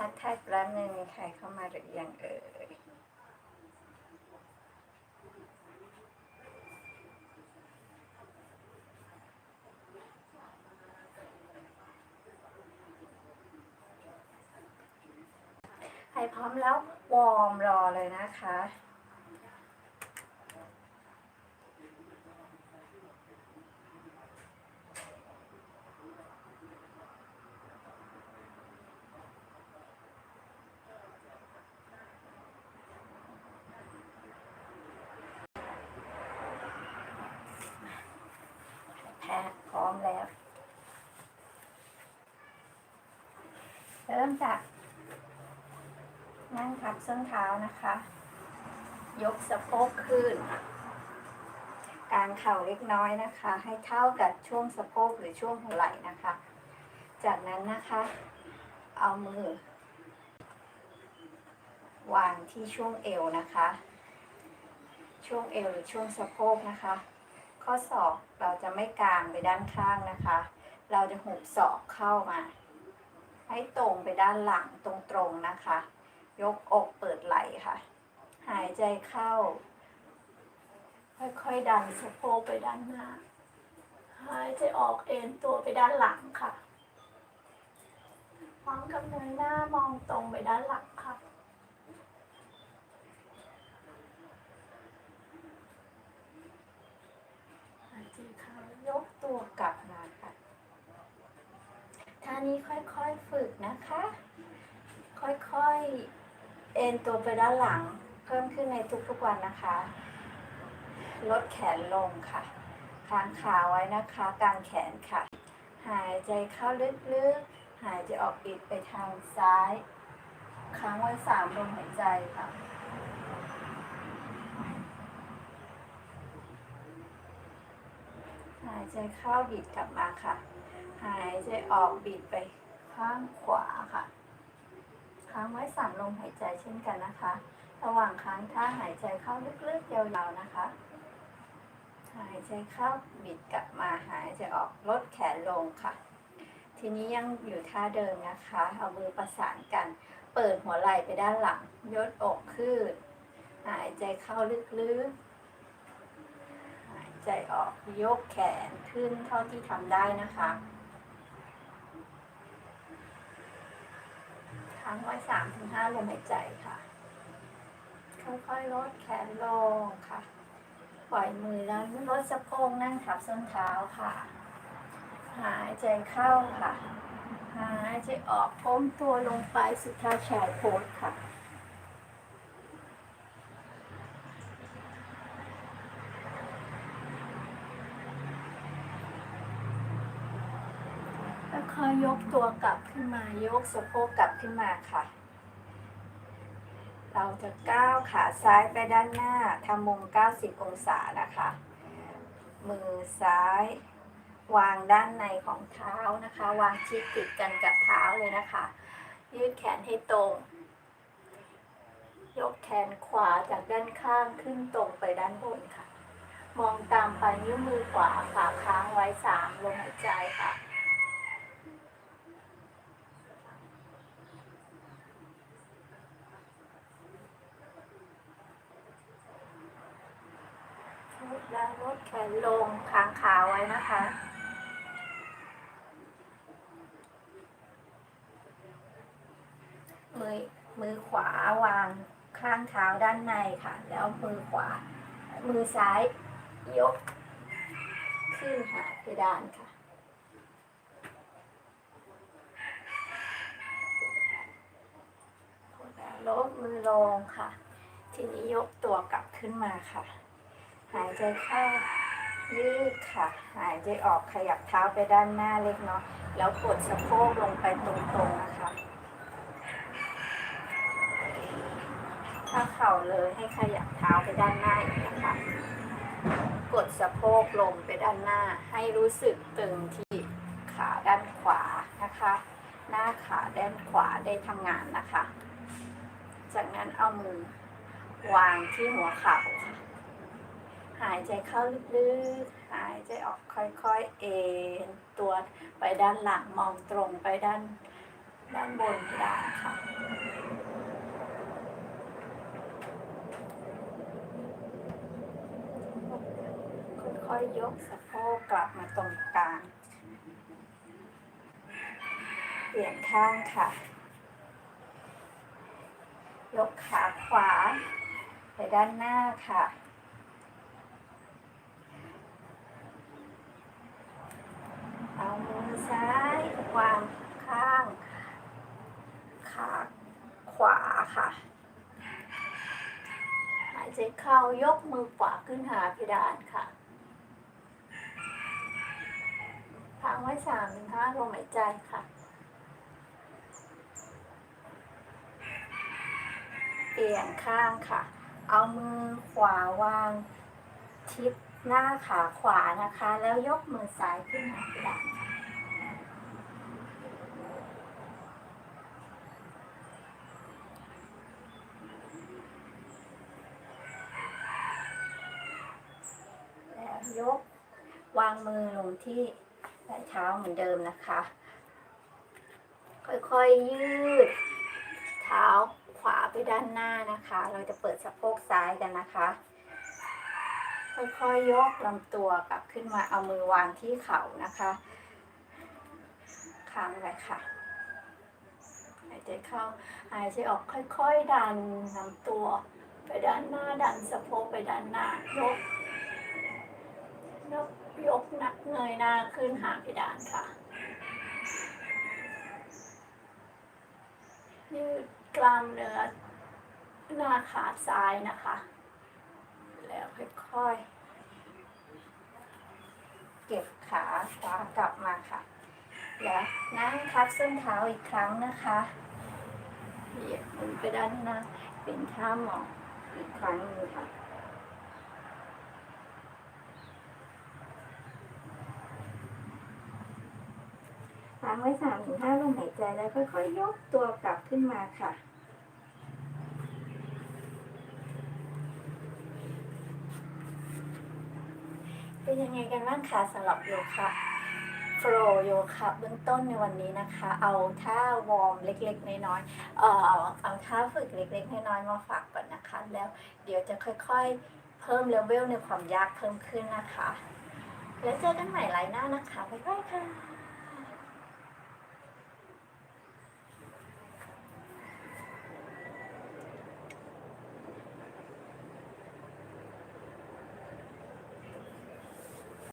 ทักทายแป๊บนึงมีใครเข้ามาหรือยังเอ่ยใครพร้อมแล้ววอร์มรอเลยนะคะ แพร้อมแล้ว เริ่มจาก นั่งทับส้นเท้านะคะ ยกสะโพกขึ้น กางเข่าเล็กน้อยนะคะ ให้เท่ากับช่วงสะโพกหรือช่วงหัวไหล่นะคะ จากนั้นนะคะ เอามือ วางที่ช่วงเอวนะคะ ช่วงเอวหรือช่วงสะโพกนะคะ ข้อศอกเราจะไม่กางไปด้านข้างนะคะ เราจะหุบศอกเข้ามา ให้ตรงไปด้านหลังตรงๆนะคะ ยกอกเปิดไหล่ค่ะ หายใจเข้า ค่อยๆดันสะโพกไปด้านหน้า หายใจออกเอ็นตัวไปด้านหลังค่ะพร้อมกับเงยหน้ามองตรงไปด้านหลังค่ะ หายใจเข้ายก ตัวกลับมาค่ะท่านี้ค่อยๆฝึกนะคะ ค่อยๆ เอ็นตัวไปด้านหลัง เพิ่มขึ้นในทุกๆวันนะคะ ลดแขนลงค่ะค้างขาไว้นะคะกางแขนค่ะ หายใจเข้าลึกๆ หายใจออกปิดไปทางซ้าย ค้างไว้สามลมหายใจค่ะายใจเข้าบิดกลับมาค่ะ หายใจออกบิดไปข้างขวาค่ะ ค้างไว้สามลมหายใจเช่นกันนะคะ ระหว่างค้างท่าหายใจเข้าลึกๆยาวๆนะคะ หายใจเข้าบิดกลับมาหายใจออกลดแขนลงค่ะ ทีนี้ยังอยู่ท่าเดิมนะคะ เอามือประสานกัน เปิดหัวไหล่ไปด้านหลังยดอกขึ้นหายใจเข้าลึกๆ ใจออกยกแขนขึ้นเท่าที่ทำได้นะคะค้างไว้สามถึงห้าลมหายใจค่ะ ค่อยๆลดแขนลงค่ะ ปล่อยมือแล้วลดสะโพกนั่งทับส้นเท้าค่ะ หายใจเข้าค่ะ หายใจออกโค้งตัวลงไปสุดท้าแชร์โพสค่ะ ค่อยยกตัวกลับขึ้นมา ยกสะโพกกลับขึ้นมาค่ะ เราจะก้าวขาซ้ายไปด้านหน้าทำมุม 90 องศานะคะ มือซ้าย วางด้านในของเท้านะคะ วางชิดติดกันกับเท้าเลยนะคะ ยืดแขนให้ตรง ยกแขนขวาจากด้านข้างขึ้นตรงไปด้านบนค่ะ มองตามไปลายนิ้วมือขวาขาค้างไว้สามลมหายใจค่ะ ล้วลดแขนลงค้างขาไว้นะคะ มือมือขวาวางข้างเท้าด้านในค่ะ แล้วมือขวา มือซ้ายยก ขึ้นหาเพดานค่ะลดมือลงค่ะ ทีนี้ยกตัวกลับขึ้นมาค่ะ หายใจเข้ายืดค่ะ หายใจออกขยับเท้าไปด้านหน้าเล็กน้อยแล้วกดสะโพกลงไปตรงๆนะคะ ถ้าเข่าเลยให้ขยับเท้าไปด้านหน้าอีกนะคะ กดสะโพกลงไปด้านหน้า ให้รู้สึกตึงที่ขาด้านขวานะคะ หน้าขาด้านขวาได้ทำงานนะคะ จากนั้นเอามือวางที่หัวเข่าค่ะ หายใจเข้าลึกๆ หายใจออกค่อยๆ เอนตัวไปด้านหลังมองตรงไปด้านด้านบนเพดานค่ะค่อยๆยกสะโพกกลับมาตรงกลาง เปลี่ยนข้างค่ะ ยกขาขวาไปด้านหน้าค่ะ เอามือ ซ้าย วางข้าง ขาขวาค่ะ หายใจเข้ายกมือขวาขึ้นหาเพดานค่ะค้างไว้สามถึงห้าลมหายใจค่ะเปลี่ยนข้างค่ะ เอามือขวาวางทิศหน้าขาขวานะคะ แล้วยกมือซ้ายขึ้นหาเพดานค่ะ แล้ว ยก วางมือลงที่ปลายเท้าเหมือนเดิมนะคะ ค่อยๆยืด เท้าขวาไปด้านหน้านะคะ เราจะเปิดสะโพกซ้ายกันนะคะ ค่อยๆยกลำตัวกลับขึ้นมาเอามือวางที่เข่านะคะค้างไว้ค่ะหายใจเข้าหายใจออกค่อยๆ ดันลำตัว ไปด้านหน้าดันสะโพกไปด้านหน้ายก ยกยกนักเงยหน้าขึ้นหาเพดานค่ะ ยืดกล้ามเนื้อหน้าขาซ้ายนะคะ แล้วค่อยๆ เก็บขาขวากลับมาค่ะ แล้วนั่งทับส้นเท้าอีกครั้งนะคะเหยียดมือไปด้านหน้าเป็นท่าหมอบอีกครั้งนึงค่ะางไว้สามถึงห้าลมหายใจแล้วค่อยๆยกตัวกลับขึ้นมาค่ะเป็นยังไงกันบ้างคะสำหรับโยคะโฟลโยคะเบื้องต้นในวันนี้นะคะ เอาท่าวอร์มเล็กๆ น้อยๆเอ่อเอาท่าฝึกเล็กๆ น้อยๆมาฝากก่อนนะคะ แล้วเดี๋ยวจะค่อยๆ เพิ่มเลเวลในความยากเพิ่มขึ้นนะคะ แล้วเจอกันใหม่ไลน์หน้านะคะ บ๊ายบายค่ะ